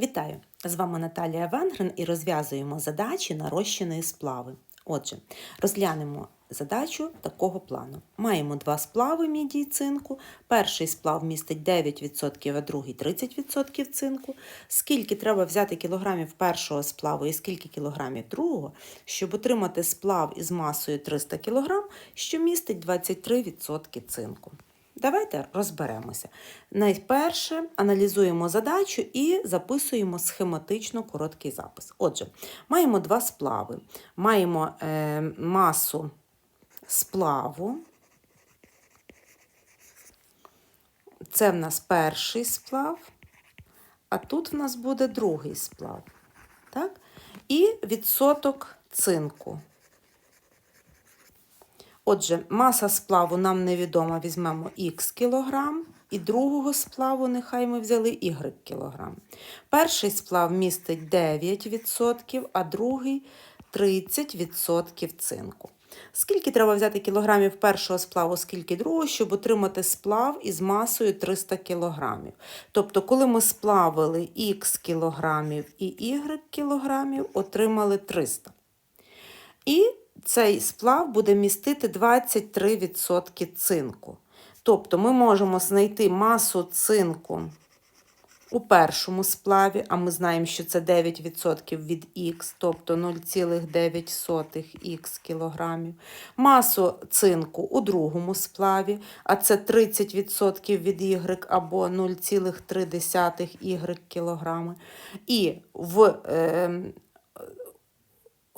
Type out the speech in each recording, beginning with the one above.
Вітаю! З вами Наталія Венгрен і розв'язуємо задачі на розчини сплави. Отже, розглянемо задачу такого плану. Маємо два сплави міді і цинку. Перший сплав містить 9%, а другий 30% цинку. Скільки треба взяти кілограмів першого сплаву і скільки кілограмів другого, щоб отримати сплав із масою 300 кг, що містить 23% цинку. Давайте розберемося. Найперше аналізуємо задачу і записуємо схематично короткий запис. Отже, маємо два сплави. Маємо е, масу сплаву. Це в нас перший сплав, а тут в нас буде другий сплав. Так? І відсоток цинку. Отже, маса сплаву нам невідома, візьмемо х кілограм, і другого сплаву нехай ми взяли y кілограм. Перший сплав містить 9%, а другий 30% цинку. Скільки треба взяти кілограмів першого сплаву, скільки другого, щоб отримати сплав із масою 300 кілограмів. Тобто, коли ми сплавили х кілограмів і y кілограмів, отримали 300. І цей сплав буде містити 23% цинку. Тобто ми можемо знайти масу цинку у першому сплаві, а ми знаємо, що це 9% від х, тобто 0,9х кілограмів. Масу цинку у другому сплаві, а це 30% від y або 0,3 кілограми. І в е,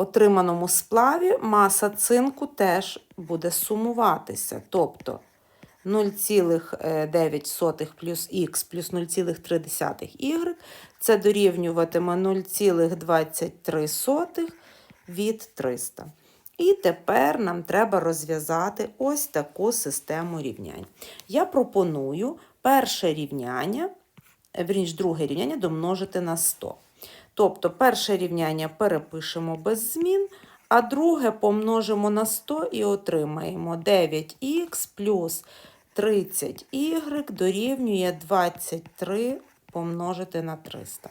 отриманому сплаві маса цинку теж буде сумуватися. Тобто 0,9 плюс х плюс 0,3y це дорівнюватиме 0,23 від 300. І тепер нам треба розв'язати ось таку систему рівнянь. Я пропоную перше рівняння, верніше, друге рівняння домножити на 100. Тобто перше рівняння перепишемо без змін, а друге помножимо на 100 і отримаємо 9х плюс 30y дорівнює 23 помножити на 300.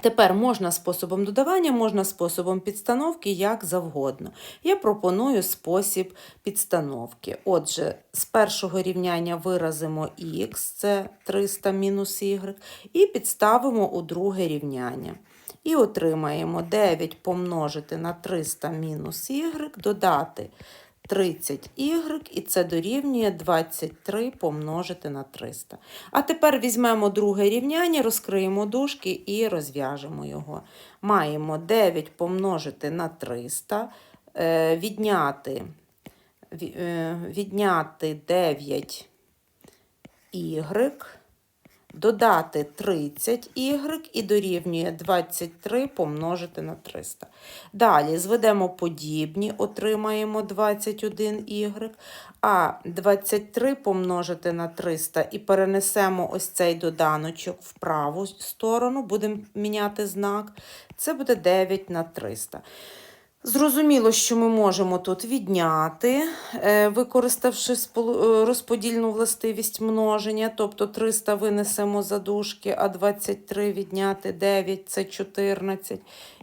Тепер можна способом додавання, можна способом підстановки, як завгодно. Я пропоную спосіб підстановки. Отже, з першого рівняння виразимо х, це 300 мінус y, і підставимо у друге рівняння. І отримаємо 9 помножити на 300 мінус y, додати 30y, і це дорівнює 23 помножити на 300. А тепер візьмемо друге рівняння, розкриємо дужки і розв'яжемо його. Маємо 9 помножити на 300, е, відняти, е, відняти 9 y додати 30y і дорівнює 23 помножити на 300. Далі зведемо подібні, отримаємо 21y, а 23 помножити на 300 і перенесемо ось цей доданочок в праву сторону, будемо міняти знак. Це буде 9 на 300. Зрозуміло, що ми можемо тут відняти, е, використавши е, розподільну властивість множення, тобто 300 винесемо за дужки, а 23 відняти 9 це 14.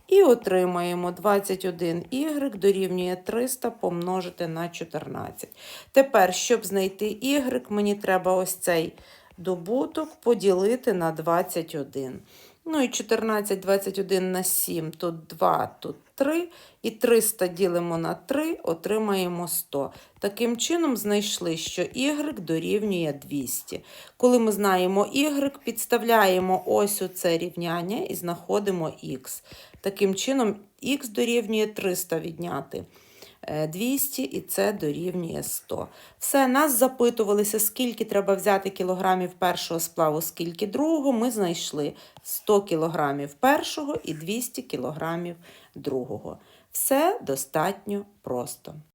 І отримаємо 21y дорівнює 300 помножити на 14. Тепер, щоб знайти y, мені треба ось цей добуток поділити на 21. Ну і 14, 21 на 7, тут 2, тут 3. І 300 ділимо на 3, отримаємо 100. Таким чином, знайшли, що y дорівнює 200. Коли ми знаємо y, підставляємо ось у це рівняння і знаходимо x. Таким чином, х дорівнює 300 відняти. 200 і це дорівнює 100. Все, нас запитувалися, скільки треба взяти кілограмів першого сплаву, скільки другого. Ми знайшли 100 кілограмів першого і 200 кілограмів другого. Все достатньо просто.